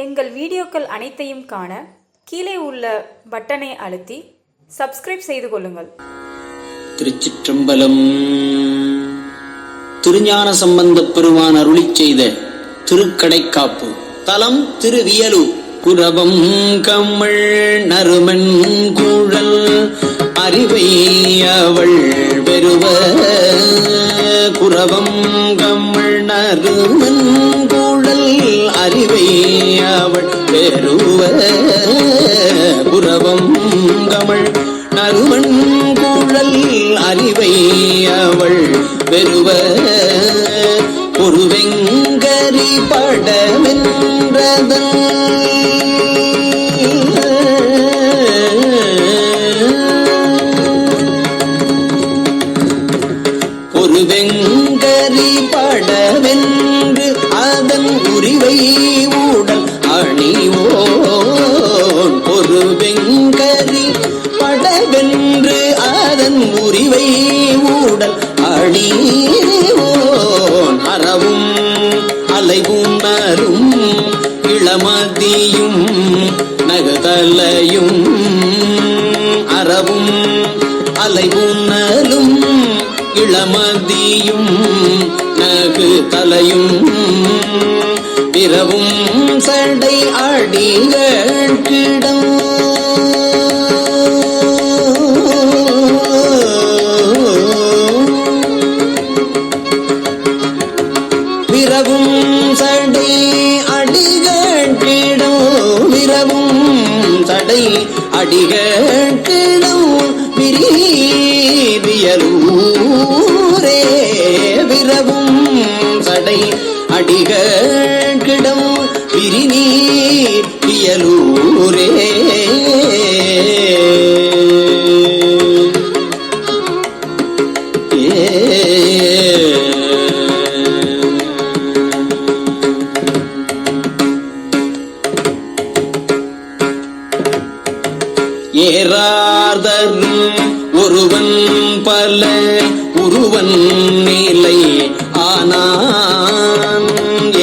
எங்கள் வீடியோக்கள் அனைத்தையும் காண கீழே உள்ள பட்டனை அழுத்தி சப்ஸ்கிரைப் செய்து கொள்ளுங்கள். திருச்சிற்றம்பலம். திருஞான சம்பந்தப் பெருமான் அருளி செய்த திருக்கடைக்காப்பு. தலம் திருவியலு. குரவம் கமல் நறுமன் குழல். அறிவை அவள் பெறுவர் குரவம் கம்மள் நறுமன் அறிவை அவள் பெறுவ. குரவம் கமள் நறுமன் கூழல் அறிவை அவள் பெறுவ. ஒரு வெங்கரி படமென்றதன் உரிவை ஊடல் அணிவோன் அறவும் அலைவுணரும் இளமதியும் நகதலையும் அறவும் அலைவுணலும் இளமதியும் நகு தலையும் பிறவும் சடை அடிகள் கிடம் விரவும் சடை அடிகள் விரவும் சடை அடிகள் கிடம் விரியலூரே விரவும் சடை அடிகள் பிரிநீர் பியலூரே ஏறாதரும் ஒருவன் பல உருவன் நிலை ஆனான்.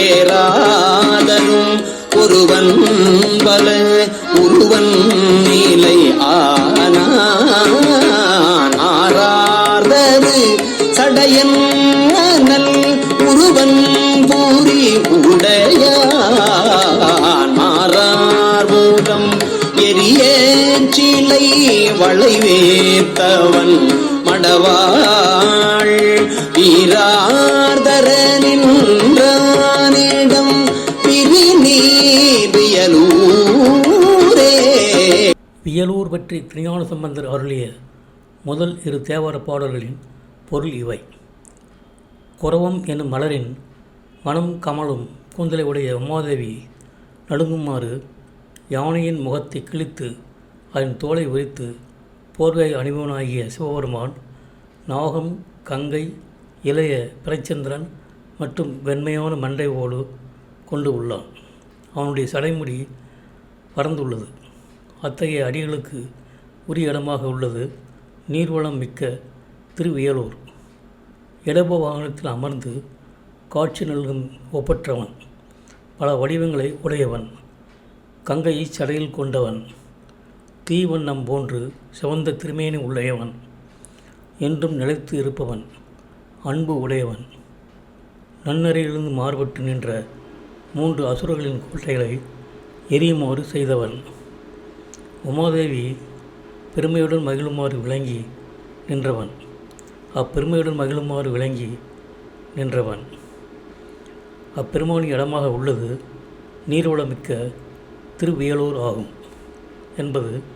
ஏறாதரும் ஒருவன் பல உருவன் நிலை ஆனான். ஆறாதரு சடையன் நல் உருவன் பூரி உடையான் வளைவேத்தவன் மடவாள். வீரார்தர நின்றானிடம் பிரிநீரியலூரே. வியலூர் பற்றி திருஞான சம்பந்தர் அருளிய முதல் இரு தேவார பாடல்களின் பொருள் இவை. குரவம் என்னும் மலரின் மனம் கமலும் கூந்தலை உடைய உமாதேவி நடுங்குமாறு யானையின் முகத்தை கிழித்து அதன் தோலை உரித்து போர்வை அணிபவனாகிய சிவபெருமான் நாகம் கங்கை இளைய பிரச்சந்திரன் மற்றும் வெண்மையான மண்டை ஓடு கொண்டு உள்ளான். அவனுடைய சடைமுடி பறந்துள்ளது அத்தகைய அடிகளுக்கு உரிய இடமாக உள்ளது. நீர்வளம் மிக்க திருவியலூர். இடப வாகனத்தில் அமர்ந்து காட்சி நல்கும் ஒப்பற்றவன். பல வடிவங்களை உடையவன். கங்கையை சடையில் கொண்டவன். தீவண்ணம் போன்று சிவந்த திருமேனி உடையவன் என்றும் நிலைத்து இருப்பவன் அன்பு உடையவன். நன்னரையிலிருந்து மாறுபட்டு நின்ற மூன்று அசுரர்களின் கோட்டைகளை எரியுமாறு செய்தவன். உமாதேவி பெருமையுடன் மகிழுமாறு விளங்கி நின்றவன். அப்பெருமையுடன் மகிழுமாறு விளங்கி நின்றவன். அப்பெருமானின் இடமாக உள்ளது நீர்வளமிக்க திருவியலூர் ஆகும் என்பது